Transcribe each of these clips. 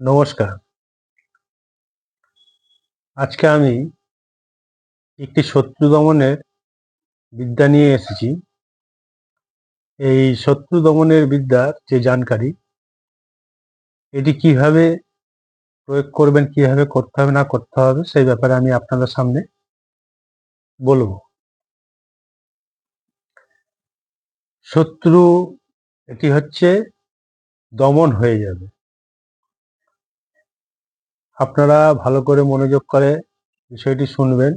নমস্কার। আজকে আমি একটি শত্রু দমনের বিদ্যা নিয়ে এসেছি। এই শত্রু দমনের বিদ্যার যে জানকারি, এটি কীভাবে প্রয়োগ করবেন, কীভাবে করতে হবে, না করতে হবে, সেই ব্যাপারে আমি আপনাদের সামনে বলব। শত্রু, এটি হচ্ছে দমন হয়ে যাবে। আপনারা ভালো করে মনোযোগ করে বিষয়টি শুনবেন।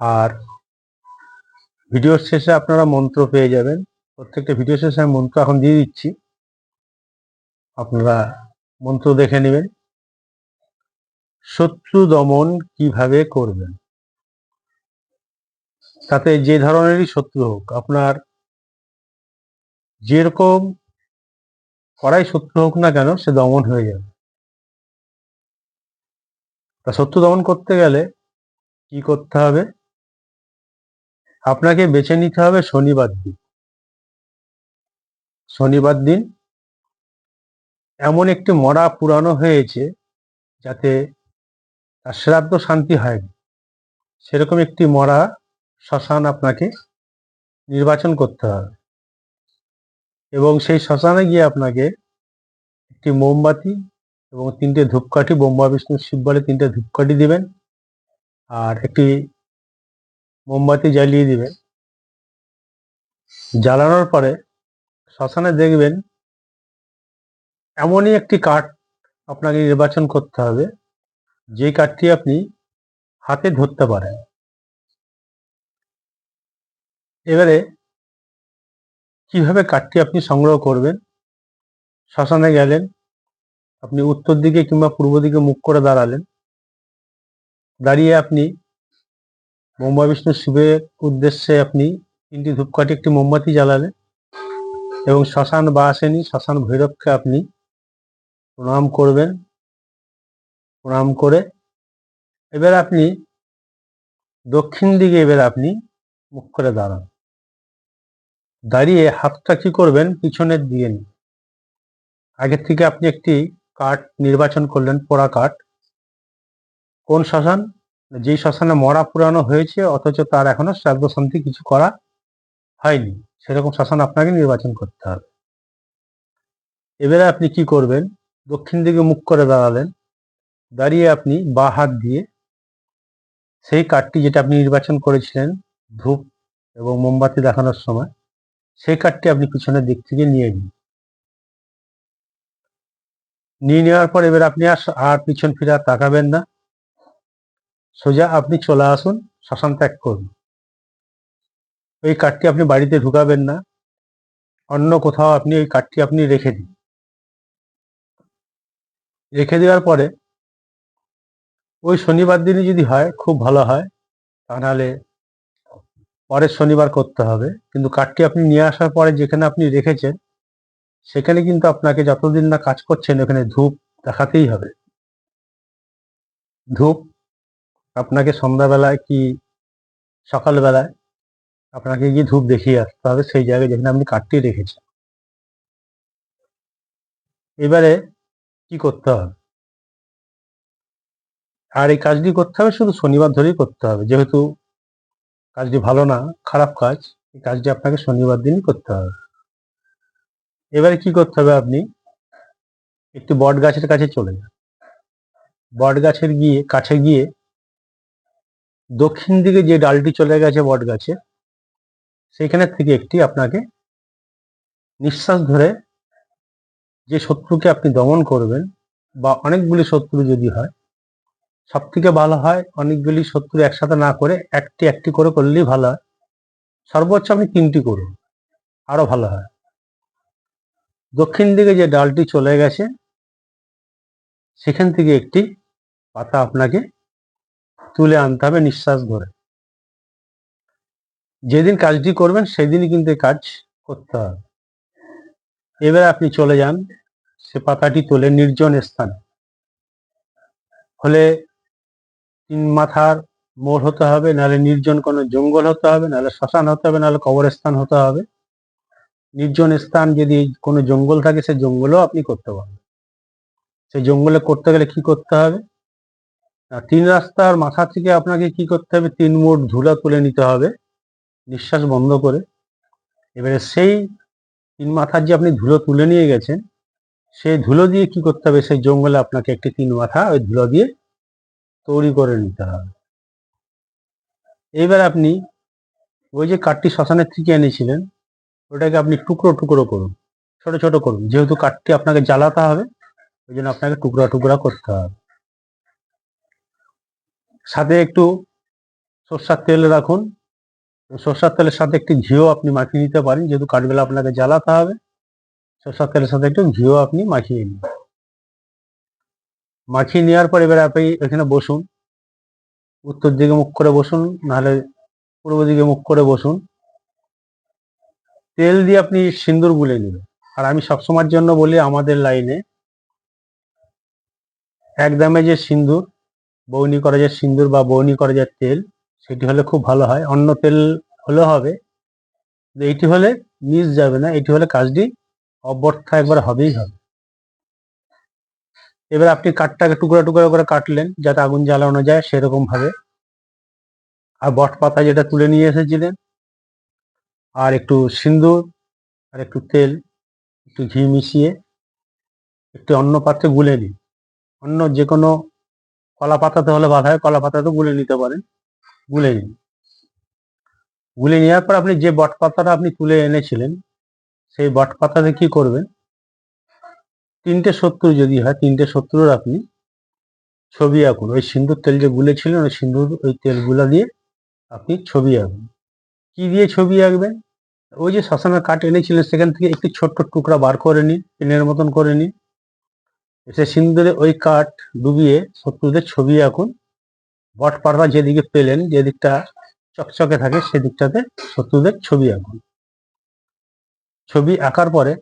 আর ভিডিওর শেষে আপনারা মন্ত্র পেয়ে যাবেন। প্রত্যেকটা ভিডিও শেষে আমি মন্ত্র এখন দিয়ে দিচ্ছি। আপনারা মন্ত্র দেখে নেবেন। শত্রু দমন কীভাবে করবেন? তাতে যে ধরনেরই শত্রু হোক, আপনার যেরকম করাই শত্রু হোক না কেন, সে দমন হয়ে যাবে। তা শত্রু দমন করতে গেলে কি করতে হবে? আপনাকে বেছে নিতে হবে শনিবার দিন। শনিবার দিন এমন একটি মরা পুরানো হয়েছে যাতে তার শ্রাদ্ধ শান্তি হয়নি। সেরকম একটি মরা শ্মশান আপনাকে নির্বাচন করতে হবে। এবং সেই শ্মশানে গিয়ে আপনাকে একটি মোমবাতি এবং তিনটে ধূপকাঠি বোম্বা বিষ্ণু শিব বলে তিনটে ধূপকাঠি দিবেন। আর একটি মোমবাতি জ্বালিয়ে দিবেন। জ্বালানোর পরে শ্মশানে দেখবেন এমনই একটি কাঠ আপনাকে নির্বাচন করতে হবে। যে কাঠটি আপনি হাতে ধরতে পারেন। এবারে কীভাবে কাঠটি আপনি সংগ্রহ করবেন? শ্মশানে গেলেন আপনি উত্তর দিকে কিংবা পূর্ব দিকে মুখ করে দাঁড়ালেন। দাঁড়িয়ে আপনি মোম্বা বিষ্ণু শিবের উদ্দেশ্যে আপনি তিনটি ধূপকাঠি, একটি মোমবাতি জ্বালালেন এবং শ্মশান বা আসেনি, শ্মশান ভৈরবকে আপনি প্রণাম করবেন। প্রণাম করে এবার আপনি দক্ষিণ দিকে এবার আপনি মুখ করে দাঁড়ান। দাঁড়িয়ে হাতটা কি করবেন? পিছনের দিকে নিয়ে। আগের থেকে আপনি একটি কাঠ নির্বাচন করলেন, পোড়া কাঠ। কোন শ্মশান? যেই শ্মশানে মরা পুরানো হয়েছে, অথচ তার এখনও শ্রাদ্ধ শান্তি কিছু করা হয়নি। সেরকম শ্মশান আপনাকে নির্বাচন করতে হবে। এবারে আপনি কি করবেন? দক্ষিণ দিকে মুখ করে দাঁড়ালেন। দাঁড়িয়ে আপনি বা হাত দিয়ে সেই কাঠটি যেটা আপনি নির্বাচন করেছিলেন, ধূপ এবং মোমবাতি দেখানোর সময়, সেই কাঠটি আপনি পিছনের দিক থেকে নিয়ে নিন। নিয়ে নেওয়ার পর এবার আপনি আর পিছন ফিরে আর তাকাবেন না। সোজা আপনি চলে আসুন, শ্মশান ত্যাগ করুন। ওই কাঠটি আপনি বাড়িতে ঢুকাবেন না, অন্য কোথাও আপনি ওই কাঠটি আপনি রেখে দিন। রেখে দেওয়ার পরে ওই শনিবার দিনই যদি হয়, খুব ভালো হয় তা নাহলে পরের শনিবার করতে হবে। কিন্তু কাঠটি আপনি নিয়ে আসার পরে যেখানে আপনি রেখেছেন সেখানে কিন্তু আপনাকে যতদিন না কাজ করছেন, ওখানে ধূপ দেখাতেই হবে। ধূপ আপনাকে সন্ধ্যাবেলায় কি সকালবেলায় আপনাকে গিয়ে ধূপ দেখিয়ে আসতে হবে সেই জায়গায় যেখানে আপনি কাঠটি রেখেছেন। এবারে কি করতে হবে? আর এই কাজটি করতে হবে, শুধু শনিবার ধরেই করতে হবে। যেহেতু কাজটি ভালো না, খারাপ কাজ, এই কাজটি আপনাকে শনিবার দিনই করতে হবে। এবারে কি করতে হবে আপনি? একটি বট গাছের কাছে চলে যান। বট গাছের গিয়ে, কাছে গিয়ে দক্ষিণ দিকে যে ডালটি চলে গেছে বট গাছে সেইখানে থেকে একটি আপনাকে নিঃশ্বাস ধরে যে শত্রুকে আপনি দমন করবেন বা অনেকগুলি শত্রু যদি হয় সব থেকে ভালো হয় অনেকগুলি শত্রু একসাথে না করে একটি একটি করে করলেই ভালো হয়। সর্বোচ্চ আপনি তিনটি করুন, আরও ভালো হয়। দক্ষিণ দিকে যে ডালটি চলে গেছে, সেখান থেকে একটি পাতা আপনাকে তুলে আনতে হবে নিঃশ্বাস ধরে। যেদিন কাজটি করবেন, সেদিনই কিন্তু কাজ করতে হবে। এবার আপনি চলে যান, সে পাতাটি তুলে নির্জন স্থানে। হলে তিন মাথার মোড় হতে হবে, নাহলে নির্জন কোনো জঙ্গল হতে হবে, নাহলে শ্মশান হতে হবে, নাহলে কবরস্থান হতে হবে। নির্জন স্থান যদি কোনো জঙ্গল থাকে, সে জঙ্গলও আপনি করতে পারবেন। সেই জঙ্গলে করতে গেলে কি করতে হবে? তিন রাস্তার মাথা থেকে আপনাকে কি করতে হবে? তিন মোট ধুলা তুলে নিতে হবে, নিঃশ্বাস বন্ধ করে। এবারে সেই তিন মাথার যে আপনি ধুলো তুলে নিয়ে গেছেন, সেই ধুলো দিয়ে কি করতে হবে? সেই জঙ্গলে আপনাকে একটি তিন মাথা ওই ধুলো দিয়ে তৈরি করে নিতে হবে। এইবার আপনি ওই যে কাঠটি শ্মশানের থেকে এনেছিলেন ওটাকে আপনি টুকরো টুকরো করুন, ছোট ছোট করুন। যেহেতু কাঠটি আপনাকে জ্বালাতে হবে, ওই জন্য আপনাকে টুকরা টুকরা করতে হবে। সাথে একটু সর্ষার তেল রাখুন। সর্ষার তেলের সাথে একটু ঘিও আপনি মাখিয়ে নিতে পারেন, যেহেতু কাঠবেলা আপনাকে জ্বালাতে হবে। সর্ষার তেলের সাথে একটু ঘিও আপনি মাখিয়ে নিন। মাখিয়ে নেওয়ার পর এবার আপনি এখানে বসুন। উত্তর দিকে মুখ করে বসুন, নাহলে পূর্ব দিকে মুখ করে বসুন। তেল দিয়ে আপনি সিন্দুর গুলে নেবেন। আর আমি সবসময়ের জন্য বলি, আমাদের লাইনে এক দামে যে সিন্দুর, বৌনি করা যে সিন্দুর বা বৌনি করা যে তেল, সেটি হলে খুব ভালো হয়। অন্য তেল হলেও হবে। এইটি হলে মিস যাবে না। এটি হলে কাজটি অব্যর্থ একবার হবেই হবে। এবার আপনি কাঠটাকে টুকরা টুকরা করে কাটলেন, যাতে আগুন জ্বালানো যায়, সেরকম ভাবে। আর বট পাতা যেটা তুলে নিয়ে এসেছিলেন আর একটু সিন্দুর, আর একটু তেল, একটু ঘি মিশিয়ে একটু অন্য পাত্রে গুলে নিন। অন্য যে কোনো কলা পাতাতে হলে বাধা হয়, কলা পাতাতে গুলে নিতে পারেন। গুলে নিন। গুলে নেওয়ার পর আপনি যে বট পাতাটা আপনি তুলে এনেছিলেন, সেই বট পাতাতে কি করবেন? তিনটে শত্রু যদি হয়, তিনটে শত্রুর আপনি ছবি আঁকুন। ওই সিন্দুর তেল যে গুলেছিলেন, ওই সিন্দুর, ওই তেলগুলা দিয়ে আপনি ছবি আঁকুন। কি দিয়ে ছবি আঁকবেন ওই যে শ্মশানের কাঠ এনেছিলেন, সেখান থেকে একটি ছোট্ট টুকরা বার করে নিন, পেনের মতন করে নিন। এসে সিন্দুরে ওই কাঠ ডুবিয়ে শত্রুদের ছবি আঁকুন। বট পাতা যেদিকে পেলেন যে দিকটা চকচকে থাকে, সেদিকটাতে শত্রুদের ছবি আঁকুন। ছবি আঁকার পরে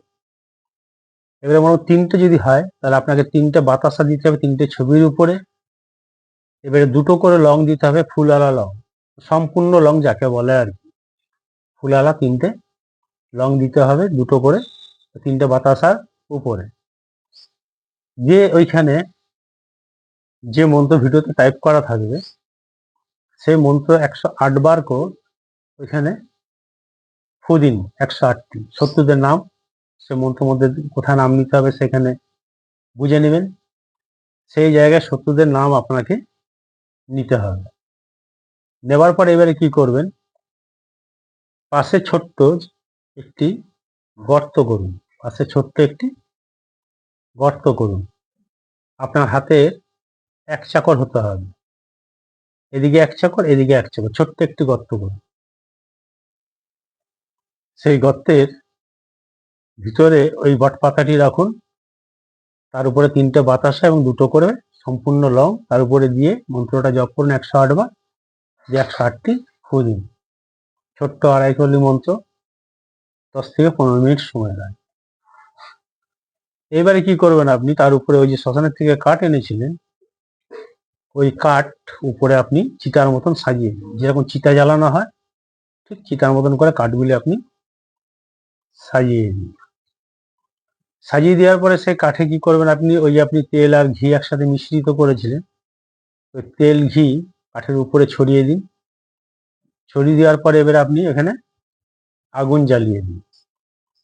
এবারে মনে তিনটে যদি হয়, তাহলে আপনাকে তিনটে বাতাসা দিতে হবে তিনটে ছবির উপরে। এবারে দুটো করে লং দিতে হবে ফুলালা লং, সম্পূর্ণ লং যাকে বলে আর কি। ফুলালা তিনটে লং দিতে হবে দুটো করে, তিনটে বাতাসার উপরে। যে ওইখানে যে মন্ত্র ভিডিওতে টাইপ করা থাকবে, সেই মন্ত্র একশো আট বার করে ওইখানে ফুদিন, একশো আটটি। শত্রুদের নাম, সে মন্ত্র মধ্যে কোথায় নাম নিতে হবে সেখানে বুঝে নেবেন। সেই জায়গায় শত্রুদের নাম আপনাকে নিতে হবে। নেবার পর এবারে কি করবেন? পাশে ছোট্ট একটি গর্ত করুন। পাশে ছোট্ট একটি গর্ত করুন। আপনার হাতে এক চাকর হতে হবে। এদিকে এক চাকর, এদিকে এক চাকর। ছোট্ট একটি গর্ত করুন। সেই গর্তের ভিতরে ওই বট পাতাটি রাখুন। তার উপরে তিনটে বাতাসা এবং দুটো করে সম্পূর্ণ লং। তার উপরে দিয়ে মন্ত্রটা জপ করুন। একশো আট বার দিয়ে একশো আটটি দিন। ছোট্ট আড়াই কলি মন্ত্র দশ থেকে পনেরো মিনিট সময় লাগে। এবারে কি করবেন আপনি? তার উপরে ওই যে শ্মশানের থেকে কাঠ এনেছিলেন, ওই কাঠ উপরে আপনি চিতার মতন সাজিয়ে যেরকম চিতা জ্বালানো হয়, ঠিক চিতার মতন করে কাঠগুলি আপনি সাজিয়ে দিন। সাজিয়ে দেওয়ার পরে সেই কাঠে কি করবেন আপনি? ওই আপনি তেল আর ঘি একসাথে মিশ্রিত করেছিলেন, ওই তেল ঘি কাঠের উপরে ছড়িয়ে দিন। ছড়িয়ে দেওয়ার পরে এবার আপনি এখানে আগুন জ্বালিয়ে দিন।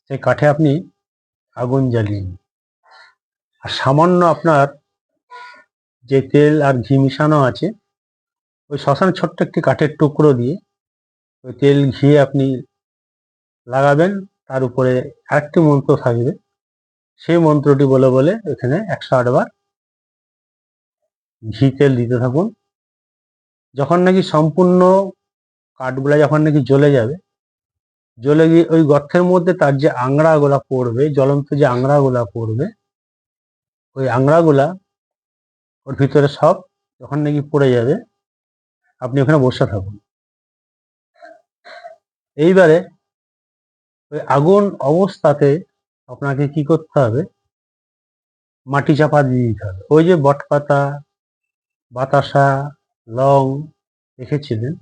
সেই কাঠে আপনি আগুন জ্বালিয়ে দিন। আর সামান্য আপনার যে তেল আর ঘি মিশানো আছে, ওই শ্মশানে ছোট্ট একটি কাঠের টুকরো দিয়ে ওই তেল, ঘি আপনি লাগাবেন, তার উপরে আরেকটি মন্ত্র থাকবে। সেই মন্ত্রটি বলে বলে এখানে একশো আটবার ঘি তেল দিতে থাকুন। যখন নাকি সম্পূর্ণ কাঠগুলা যখন নাকি জ্বলে যাবে, জ্বলে গিয়ে ওই গর্তের মধ্যে তার যে আংড়াগুলা পড়বে, জ্বলন্ত যে আংড়াগুলা পড়বে, ওই আংড়াগুলা ওর ভিতরে সব যখন নাকি পড়ে যাবে, আপনি ওখানে বসে থাকুন। এইবারে ওই আগুন অবস্থাতে আপনাকে কি করতে হবে? মাটি চাপা দিয়ে দিতে হবে। ওই যে বটপাতা, বাতাসা, লং রেখেছিলেন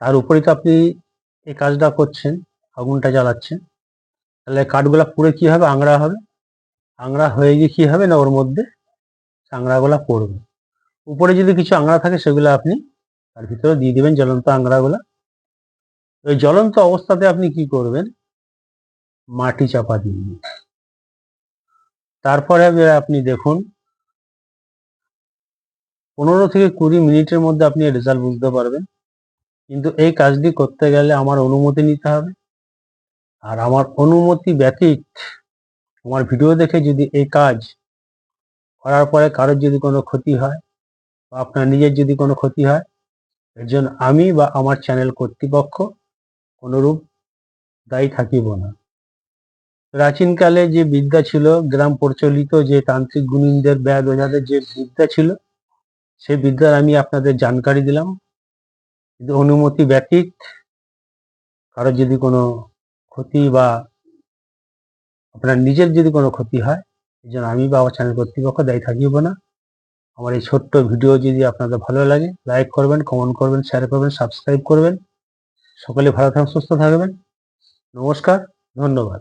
তার উপরে তো আপনি এই কাজটা করছেন, আগুনটা জ্বালাচ্ছেন। তাহলে কাঠগুলা পুড়ে কি হবে? আংড়া হবে। আংড়া হয়ে গিয়ে কি হবে না ওর মধ্যে? আংড়াগুলা পড়বে। উপরে যদি কিছু আংড়া থাকে সেগুলো আপনি তার ভিতরে দিয়ে দিবেন জ্বলন্ত আংড়াগুলা। ওই জ্বলন্ত অবস্থাতে আপনি কি করবেন? মাটি চাপা দিয়ে তারপরে আপনি দেখুন, পনেরো থেকে কুড়ি মিনিটের মধ্যে আপনি রেজাল্ট বুঝতে পারবেন। কিন্তু এই কাজটি করতে গেলে আমার অনুমতি নিতে হবে। আর আমার অনুমতি ব্যতীত আমার ভিডিও দেখে যদি এই কাজ করার পরে কারোর যদি কোনো ক্ষতি হয় বা আপনার নিজের যদি কোনো ক্ষতি হয়, এর জন্য আমি বা আমার চ্যানেল কর্তৃপক্ষ কোনোরূপ দায়ী থাকিব না। প্রাচীনকালে যে বিদ্যা ছিল, গ্রাম প্রচলিত যে তান্ত্রিক গুণীনদের ব্যাদ ওঝাদের যে বিদ্যা ছিল সেই বিদ্যার আমি আপনাদের জানকারি দিলাম। কিন্তু অনুমতি ব্যতীত কারোর যদি কোনো ক্ষতি বা আপনার নিজের যদি কোনো ক্ষতি হয়, এই জন্য আমি বা আমার চ্যানেল কর্তৃপক্ষ দায়ী থাকিব না। আমার এই ছোট্ট ভিডিও যদি আপনাদের ভালো লাগে লাইক করবেন কমেন্ট করবেন শেয়ার করবেন সাবস্ক্রাইব করবেন। সকলে ভালো থাকুন, সুস্থ থাকবেন। নমস্কার, ধন্যবাদ।